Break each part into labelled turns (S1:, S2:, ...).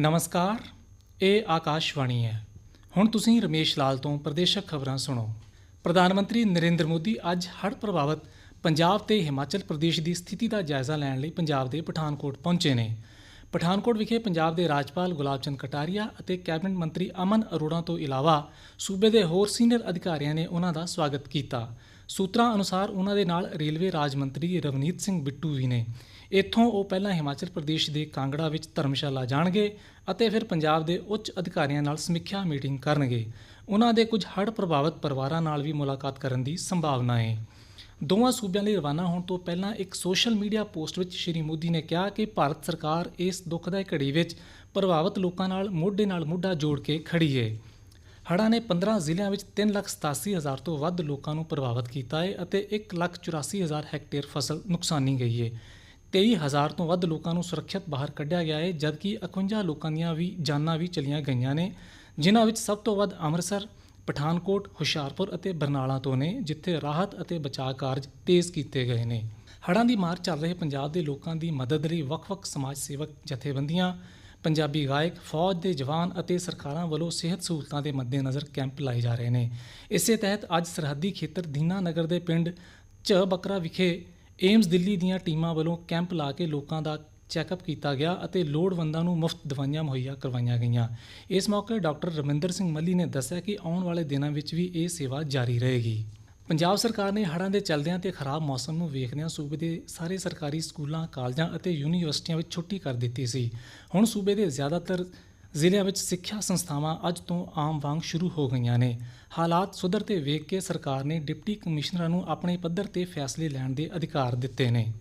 S1: ਨਮਸਕਾਰ, ਇਹ ਆਕਾਸ਼ਵਾਣੀ ਹੈ। ਹੁਣ ਤੁਸੀਂ ਰਮੇਸ਼ ਲਾਲ ਤੋਂ ਪ੍ਰਦੇਸ਼ਕ ਖਬਰਾਂ ਸੁਣੋ। ਪ੍ਰਧਾਨ ਮੰਤਰੀ ਨਰਿੰਦਰ ਮੋਦੀ ਅੱਜ ਹੜ੍ਹ ਪ੍ਰਭਾਵਿਤ ਪੰਜਾਬ ਤੇ ਹਿਮਾਚਲ ਪ੍ਰਦੇਸ਼ ਦੀ ਸਥਿਤੀ ਦਾ ਜਾਇਜ਼ਾ ਲੈਣ ਲਈ ਪੰਜਾਬ ਦੇ ਪਠਾਨਕੋਟ ਪਹੁੰਚੇ ਨੇ। ਪਠਾਨਕੋਟ ਵਿਖੇ ਪੰਜਾਬ ਦੇ ਰਾਜਪਾਲ ਗੁਲਾਬ ਚੰਦ ਕਟਾਰੀਆ ਅਤੇ ਕੈਬਨਿਟ ਮੰਤਰੀ ਅਮਨ ਅਰੋੜਾ ਤੋਂ ਇਲਾਵਾ ਸੂਬੇ ਦੇ ਹੋਰ ਸੀਨੀਅਰ ਅਧਿਕਾਰੀਆਂ ਨੇ ਉਹਨਾਂ ਦਾ ਸਵਾਗਤ ਕੀਤਾ। ਸੂਤਰਾਂ ਅਨੁਸਾਰ ਉਹਨਾਂ ਦੇ ਨਾਲ ਰੇਲਵੇ ਰਾਜ ਮੰਤਰੀ ਰਵਨੀਤ ਸਿੰਘ ਬਿੱਟੂ ਵੀ ਨੇ। ਇੱਥੋਂ ਉਹ ਪਹਿਲਾਂ ਹਿਮਾਚਲ ਪ੍ਰਦੇਸ਼ ਦੇ ਕਾਂਗੜਾ ਵਿੱਚ ਧਰਮਸ਼ਾਲਾ ਜਾਣਗੇ ਅਤੇ ਫਿਰ ਪੰਜਾਬ ਦੇ ਉੱਚ ਅਧਿਕਾਰੀਆਂ ਨਾਲ ਸਮੀਖਿਆ ਮੀਟਿੰਗ ਕਰਨਗੇ। ਉਹਨਾਂ ਦੇ ਕੁਝ ਹੜ੍ਹ ਪ੍ਰਭਾਵਿਤ ਪਰਿਵਾਰਾਂ ਨਾਲ ਵੀ ਮੁਲਾਕਾਤ ਕਰਨ ਦੀ ਸੰਭਾਵਨਾ ਹੈ। ਦੋਵਾਂ ਸੂਬਿਆਂ ਲਈ ਰਵਾਨਾ ਹੋਣ ਤੋਂ ਪਹਿਲਾਂ ਇੱਕ ਸੋਸ਼ਲ ਮੀਡੀਆ ਪੋਸਟ ਵਿੱਚ ਸ਼੍ਰੀ ਮੋਦੀ ਨੇ ਕਿਹਾ ਕਿ ਭਾਰਤ ਸਰਕਾਰ ਇਸ ਦੁਖਦਾਈ ਘੜੀ ਵਿੱਚ ਪ੍ਰਭਾਵਿਤ ਲੋਕਾਂ ਨਾਲ ਮੋਢੇ ਨਾਲ ਮੋਢਾ ਜੋੜ ਕੇ ਖੜੀ ਹੈ। ਹੜ੍ਹਾਂ ਨੇ 15 ਜ਼ਿਲ੍ਹਿਆਂ ਵਿੱਚ 387000 ਤੋਂ ਵੱਧ ਲੋਕਾਂ ਨੂੰ ਪ੍ਰਭਾਵਿਤ ਕੀਤਾ ਹੈ ਅਤੇ 184000 ਹੈਕਟੇਅਰ ਫਸਲ ਨੁਕਸਾਨੀ ਗਈ ਹੈ। 23000 ਤੋਂ ਵੱਧ ਲੋਕਾਂ ਨੂੰ ਸੁਰੱਖਿਅਤ ਬਾਹਰ ਕੱਢਿਆ ਗਿਆ ਹੈ ਜਦਕਿ 51 ਲੋਕਾਂ ਦੀਆਂ ਵੀ ਜਾਨਾਂ ਵੀ ਚਲੀਆਂ ਗਈਆਂ ਨੇ। ਜਿਨ੍ਹਾਂ ਵਿੱਚ ਸਭ ਤੋਂ ਵੱਧ ਅੰਮ੍ਰਿਤਸਰ, ਪਠਾਨਕੋਟ, ਹੁਸ਼ਿਆਰਪੁਰ ਅਤੇ ਬਰਨਾਲਾ ਤੋਂ ਨੇ, ਜਿੱਥੇ ਰਾਹਤ ਅਤੇ ਬਚਾਅ ਕਾਰਜ ਤੇਜ਼ ਕੀਤੇ ਗਏ ਨੇ। ਹੜ੍ਹਾਂ ਦੀ ਮਾਰ ਚੱਲ ਰਹੇ ਪੰਜਾਬ ਦੇ ਲੋਕਾਂ ਦੀ ਮਦਦ ਲਈ ਵੱਖ-ਵੱਖ ਸਮਾਜ ਸੇਵਕ ਜਥੇਬੰਦੀਆਂ, ਪੰਜਾਬੀ ਗਾਇਕ, ਫੌਜ ਦੇ ਜਵਾਨ ਅਤੇ ਸਰਕਾਰਾਂ ਵੱਲੋਂ ਸਿਹਤ ਸਹੂਲਤਾਂ ਦੇ ਮੱਦੇਨਜ਼ਰ ਕੈਂਪ ਲਾਏ ਜਾ ਰਹੇ ਨੇ। ਇਸੇ ਤਹਿਤ ਅੱਜ ਸਰਹੱਦੀ ਖੇਤਰ ਦੀਨਾ ਨਗਰ ਦੇ ਪਿੰਡ ਚ ਬੱਕਰਾ ਵਿਖੇ ਏਮਸ ਦਿੱਲੀ ਦੀਆਂ ਟੀਮਾਂ ਵੱਲੋਂ ਕੈਂਪ ਲਾ ਕੇ ਲੋਕਾਂ ਦਾ ਚੈੱਕਅਪ ਕੀਤਾ ਗਿਆ ਅਤੇ ਲੋੜਵੰਦਾਂ ਨੂੰ ਮੁਫਤ ਦਵਾਈਆਂ ਮੁਹੱਈਆ ਕਰਵਾਈਆਂ ਗਈਆਂ। ਇਸ ਮੌਕੇ ਡਾਕਟਰ ਰਮਿੰਦਰ ਸਿੰਘ ਮੱਲੀ ਨੇ ਦੱਸਿਆ ਕਿ ਆਉਣ ਵਾਲੇ ਦਿਨਾਂ ਵਿੱਚ ਵੀ ਇਹ ਸੇਵਾ ਜਾਰੀ ਰਹੇਗੀ। ਪੰਜਾਬ ਸਰਕਾਰ ਨੇ ਹੜ੍ਹਾਂ ਦੇ ਚਲਦਿਆਂ ਤੇ ਖਰਾਬ ਮੌਸਮ ਨੂੰ ਵੇਖਦਿਆਂ ਸੂਬੇ ਦੇ ਸਾਰੇ ਸਰਕਾਰੀ ਸਕੂਲਾਂ, ਕਾਲਜਾਂ ਅਤੇ ਯੂਨੀਵਰਸਿਟੀਆਂ ਵਿੱਚ ਛੁੱਟੀ ਕਰ ਦਿੱਤੀ ਸੀ। ਹੁਣ ਸੂਬੇ ਦੇ ਜ਼ਿਆਦਾਤਰ ਜ਼ਿਲ੍ਹਿਆਂ ਵਿੱਚ ਸਿੱਖਿਆ ਸੰਸਥਾਵਾਂ ਅੱਜ ਤੋਂ ਆਮ ਵਾਂਗ ਸ਼ੁਰੂ ਹੋ ਗਈਆਂ ਨੇ। ਹਾਲਾਤ ਸੁਧਰਤੇ ਵੇਖ ਕੇ ਸਰਕਾਰ ਨੇ ਡਿਪਟੀ ਕਮਿਸ਼ਨਰਾਂ ਨੂੰ ਆਪਣੇ ਪੱਧਰ ਤੇ ਫੈਸਲੇ ਲੈਣ ਦੇ ਅਧਿਕਾਰ ਦਿੱਤੇ ਨੇ।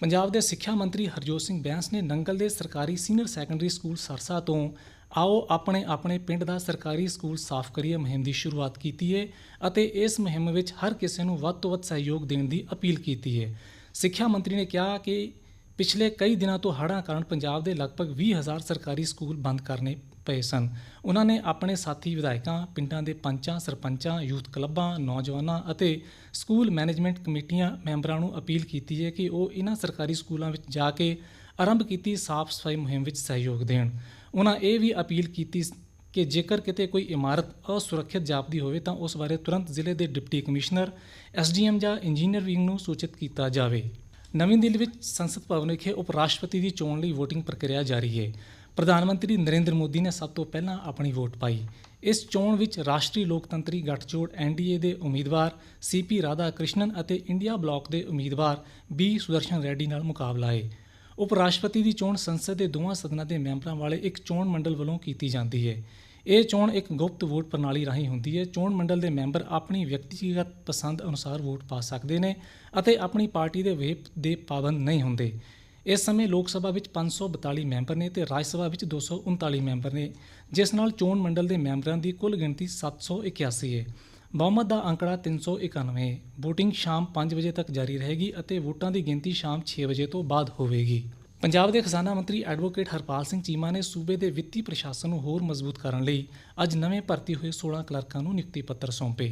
S1: ਪੰਜਾਬ ਦੇ ਸਿੱਖਿਆ ਮੰਤਰੀ ਹਰਜੋਤ ਸਿੰਘ ਬੈਂਸ ਨੇ ਨੰਗਲ ਦੇ ਸਰਕਾਰੀ ਸੀਨੀਅਰ ਸੈਕੰਡਰੀ ਸਕੂਲ ਸਰਸਾ ਤੋਂ ਆਓ ਆਪਣੇ ਆਪਣੇ ਪਿੰਡ ਦਾ ਸਰਕਾਰੀ ਸਕੂਲ ਸਾਫ਼ ਕਰੀਏ ਮੁਹਿੰਮ ਦੀ ਸ਼ੁਰੂਆਤ ਕੀਤੀ ਹੈ ਅਤੇ ਇਸ ਮੁਹਿੰਮ ਵਿੱਚ ਹਰ ਕਿਸੇ ਨੂੰ ਵੱਧ ਤੋਂ ਵੱਧ ਸਹਿਯੋਗ ਦੇਣ ਦੀ ਅਪੀਲ ਕੀਤੀ ਹੈ ਸਿੱਖਿਆ ਮੰਤਰੀ ਨੇ ਕਿਹਾ ਕਿ ਪਿਛਲੇ ਕਈ ਦਿਨਾਂ ਤੋਂ ਹੜ੍ਹਾਂ ਕਾਰਨ ਪੰਜਾਬ ਦੇ ਲਗਭਗ 20000 ਸਰਕਾਰੀ ਸਕੂਲ ਬੰਦ ਕਰਨੇ ਪਏ ਸਨ। ਉਹਨਾਂ ਨੇ ਆਪਣੇ ਸਾਥੀ ਵਿਧਾਇਕਾਂ, ਪਿੰਡਾਂ ਦੇ ਪੰਚਾਂ, ਸਰਪੰਚਾਂ, ਯੂਥ ਕਲੱਬਾਂ, ਨੌਜਵਾਨਾਂ ਅਤੇ ਸਕੂਲ ਮੈਨੇਜਮੈਂਟ ਕਮੇਟੀਆਂ ਮੈਂਬਰਾਂ ਨੂੰ ਅਪੀਲ ਕੀਤੀ ਹੈ ਕਿ ਉਹ ਇਹਨਾਂ ਸਰਕਾਰੀ ਸਕੂਲਾਂ ਵਿੱਚ ਜਾ ਕੇ ਆਰੰਭ ਕੀਤੀ ਸਾਫ਼ ਸਫ਼ਾਈ ਮੁਹਿੰਮ ਵਿੱਚ ਸਹਿਯੋਗ ਦੇਣ। ਉਹਨਾਂ ਇਹ ਵੀ ਅਪੀਲ ਕੀਤੀ ਕਿ ਜੇਕਰ ਕਿਤੇ ਕੋਈ ਇਮਾਰਤ ਅਸੁਰੱਖਿਅਤ ਜਾਪਦੀ ਹੋਵੇ ਤਾਂ ਉਸ ਬਾਰੇ ਤੁਰੰਤ ਜ਼ਿਲ੍ਹੇ ਦੇ ਡਿਪਟੀ ਕਮਿਸ਼ਨਰ ਐਸਡੀਐਮ ਜਾਂ ਇੰਜੀਨੀਅਰ ਵਿੰਗ ਨੂੰ ਸੂਚਿਤ ਕੀਤਾ ਜਾਵੇ। ਨਵੀਂ ਦਿੱਲੀ ਵਿੱਚ ਸੰਸਦ ਭਵਨ ਵਿਖੇ ਉਪ ਰਾਸ਼ਟਰਪਤੀ ਦੀ ਚੋਣ ਲਈ VOTING ਪ੍ਰਕਿਰਿਆ ਜਾਰੀ ਹੈ। ਪ੍ਰਧਾਨ ਮੰਤਰੀ ਨਰਿੰਦਰ ਮੋਦੀ ਨੇ ਸਭ ਤੋਂ ਪਹਿਲਾਂ ਆਪਣੀ ਵੋਟ ਪਾਈ। ਇਸ ਚੋਣ ਵਿੱਚ ਰਾਸ਼ਟਰੀ ਲੋਕਤੰਤਰੀ ਗੱਠਜੋੜ ਐਨਡੀਏ ਦੇ ਉਮੀਦਵਾਰ ਸੀਪੀ ਰਾਧਾ ਕ੍ਰਿਸ਼ਨਨ ਅਤੇ ਇੰਡੀਆ ਬਲਾਕ ਦੇ ਉਮੀਦਵਾਰ ਬੀ ਸੁਦਰਸ਼ਨ ਰੈਡੀ ਨਾਲ ਮੁਕਾਬਲਾ ਹੈ। ਉਪ ਰਾਸ਼ਟਰਪਤੀ ਦੀ ਚੋਣ ਸੰਸਦ ਦੇ ਦੋਵਾਂ ਸਦਨਾਂ ਦੇ ਮੈਂਬਰਾਂ ਵਾਲੇ ਇੱਕ ਚੋਣ ਮੰਡਲ ਵੱਲੋਂ ਕੀਤੀ ਜਾਂਦੀ ਹੈ। ਇਹ ਚੋਣ ਇੱਕ ਗੁਪਤ ਵੋਟ ਪ੍ਰਣਾਲੀ ਰਾਹੀਂ ਹੁੰਦੀ ਹੈ। ਚੋਣ ਮੰਡਲ ਦੇ ਮੈਂਬਰ ਆਪਣੀ ਵਿਅਕਤੀਗਤ ਪਸੰਦ ਅਨੁਸਾਰ ਵੋਟ ਪਾ ਸਕਦੇ ਨੇ ਅਤੇ ਆਪਣੀ ਪਾਰਟੀ ਦੇ ਵੇਪ ਦੇ ਪਾਬੰਦ ਨਹੀਂ ਹੁੰਦੇ। ਇਸ ਸਮੇਂ ਲੋਕ ਸਭਾ ਵਿੱਚ 542 ਮੈਂਬਰ ਨੇ ਤੇ ਰਾਜ ਸਭਾ ਵਿੱਚ 239 ਮੈਂਬਰ ਨੇ, ਜਿਸ ਨਾਲ ਚੋਣ ਮੰਡਲ ਦੇ ਮੈਂਬਰਾਂ ਦੀ ਕੁੱਲ ਗਿਣਤੀ 781 ਹੈ। ਬਹੁਮਤ ਦਾ ਅੰਕੜਾ 391 ਹੈ VOTING ਸ਼ਾਮ 5 ਵਜੇ ਤੱਕ ਜਾਰੀ ਰਹੇਗੀ ਅਤੇ ਵੋਟਾਂ ਦੀ ਗਿਣਤੀ ਸ਼ਾਮ 6 ਵਜੇ ਤੋਂ ਬਾਅਦ ਹੋਵੇਗੀ। ਪੰਜਾਬ ਦੇ ਖਜ਼ਾਨਾ ਮੰਤਰੀ ਐਡਵੋਕੇਟ ਹਰਪਾਲ ਸਿੰਘ ਚੀਮਾ ਨੇ ਸੂਬੇ ਦੇ ਵਿੱਤੀ ਪ੍ਰਸ਼ਾਸਨ ਨੂੰ ਹੋਰ ਮਜ਼ਬੂਤ ਕਰਨ ਲਈ ਅੱਜ ਨਵੇਂ ਭਰਤੀ ਹੋਏ 16 ਕਲਰਕਾਂ ਨੂੰ ਨਿਯੁਕਤੀ ਪੱਤਰ ਸੌਂਪੇ।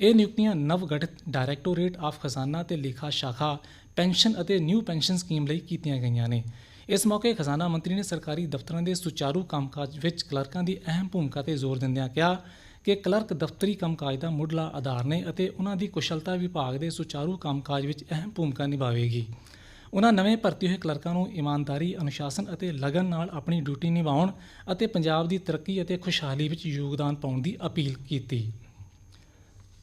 S1: ਇਹ ਨਿਯੁਕਤੀਆਂ ਨਵ ਗਠਿਤ ਡਾਇਰੈਕਟੋਰੇਟ ਆਫ ਖਜ਼ਾਨਾ ਤੇ ਲੇਖਾ ਸ਼ਾਖਾ, ਪੈਨਸ਼ਨ ਅਤੇ ਨਿਊ ਪੈਨਸ਼ਨ ਸਕੀਮ ਲਈ ਕੀਤੀਆਂ ਗਈਆਂ ਨੇ। ਇਸ ਮੌਕੇ ਖਜ਼ਾਨਾ ਮੰਤਰੀ ਨੇ ਸਰਕਾਰੀ ਦਫ਼ਤਰਾਂ ਦੇ ਸੁਚਾਰੂ ਕੰਮਕਾਜ ਵਿੱਚ ਕਲਰਕਾਂ ਦੀ ਅਹਿਮ ਭੂਮਿਕਾ ਤੇ ਜ਼ੋਰ ਦਿੰਦਿਆਂ ਕਿਹਾ ਕਿ ਕਲਰਕ ਦਫ਼ਤਰੀ ਕੰਮਕਾਜ ਦਾ ਮੁੱਢਲਾ ਆਧਾਰ ਨੇ ਅਤੇ ਉਹਨਾਂ ਦੀ ਕੁਸ਼ਲਤਾ ਵਿਭਾਗ ਦੇ ਸੁਚਾਰੂ ਕੰਮਕਾਜ ਵਿੱਚ ਅਹਿਮ ਭੂਮਿਕਾ ਨਿਭਾਵੇਗੀ। ਉਹਨਾਂ ਨਵੇਂ ਭਰਤੀ ਹੋਏ ਕਲਰਕਾਂ ਨੂੰ ਇਮਾਨਦਾਰੀ, ਅਨੁਸ਼ਾਸਨ ਅਤੇ ਲਗਨ ਨਾਲ ਆਪਣੀ ਡਿਊਟੀ ਨਿਭਾਉਣ ਅਤੇ ਪੰਜਾਬ ਦੀ ਤਰੱਕੀ ਅਤੇ ਖੁਸ਼ਹਾਲੀ ਵਿੱਚ ਯੋਗਦਾਨ ਪਾਉਣ ਦੀ ਅਪੀਲ ਕੀਤੀ।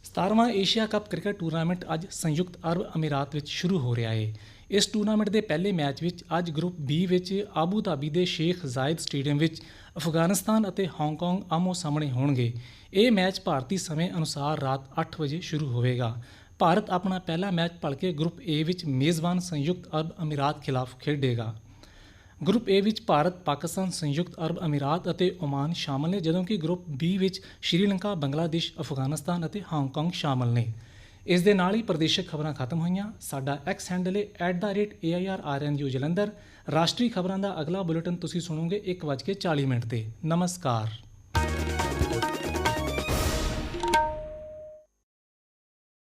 S1: 17ਵਾਂ ਏਸ਼ੀਆ ਕੱਪ ਕ੍ਰਿਕਟ ਟੂਰਨਾਮੈਂਟ ਅੱਜ ਸੰਯੁਕਤ ਅਰਬ ਅਮੀਰਾਤ ਵਿੱਚ ਸ਼ੁਰੂ ਹੋ ਰਿਹਾ ਹੈ ਇਸ ਟੂਰਨਾਮੈਂਟ ਦੇ ਪਹਿਲੇ ਮੈਚ ਵਿੱਚ ਅੱਜ ਗਰੁੱਪ ਬੀ ਵਿੱਚ ਆਬੂ ਧਾਬੀ ਦੇ ਸ਼ੇਖ ਜ਼ਾਇਦ ਸਟੇਡੀਅਮ ਵਿੱਚ ਅਫਗਾਨਿਸਤਾਨ ਅਤੇ ਹਾਂਗਕਾਂਗ ਆਮੋ ਸਾਹਮਣੇ ਹੋਣਗੇ। ਇਹ ਮੈਚ ਭਾਰਤੀ ਸਮੇਂ ਅਨੁਸਾਰ ਰਾਤ 8 ਵਜੇ ਸ਼ੁਰੂ ਹੋਵੇਗਾ। ਭਾਰਤ ਆਪਣਾ ਪਹਿਲਾ ਮੈਚ ਭਲਕੇ ਗਰੁੱਪ ਏ ਵਿੱਚ ਮੇਜ਼ਬਾਨ ਸੰਯੁਕਤ ਅਰਬ ਅਮੀਰਾਤ ਖਿਲਾਫ ਖੇਡੇਗਾ। ਗਰੁੱਪ ਏ ਵਿੱਚ ਭਾਰਤ, ਪਾਕਿਸਤਾਨ ਸੰਯੁਕਤ ਅਰਬ ਅਮੀਰਾਤ ਅਤੇ ਓਮਾਨ ਸ਼ਾਮਲ ਨੇ, ਜਦੋਂ ਕਿ ਗਰੁੱਪ ਬੀ ਵਿੱਚ ਸ਼੍ਰੀਲੰਕਾ, ਬੰਗਲਾਦੇਸ਼, ਅਫਗਾਨਿਸਤਾਨ ਅਤੇ ਹਾਂਗਕਾਂਗ ਸ਼ਾਮਲ ਨੇ। ਇਸ ਦੇ ਨਾਲ ਹੀ ਪ੍ਰਦੇਸ਼ਕ ਖਬਰਾਂ ਖਤਮ ਹੋਈਆਂ। ਸਾਡਾ ਐਕਸ ਹੈਂਡਲ ਹੈ @airrnu ਜਲੰਧਰ। ਰਾਸ਼ਟਰੀ ਖਬਰਾਂ ਦਾ ਅਗਲਾ ਬੁਲੇਟਿਨ ਤੁਸੀਂ ਸੁਣੋਗੇ 1:40 ਮਿੰਟ ਤੇ। ਨਮਸਕਾਰ।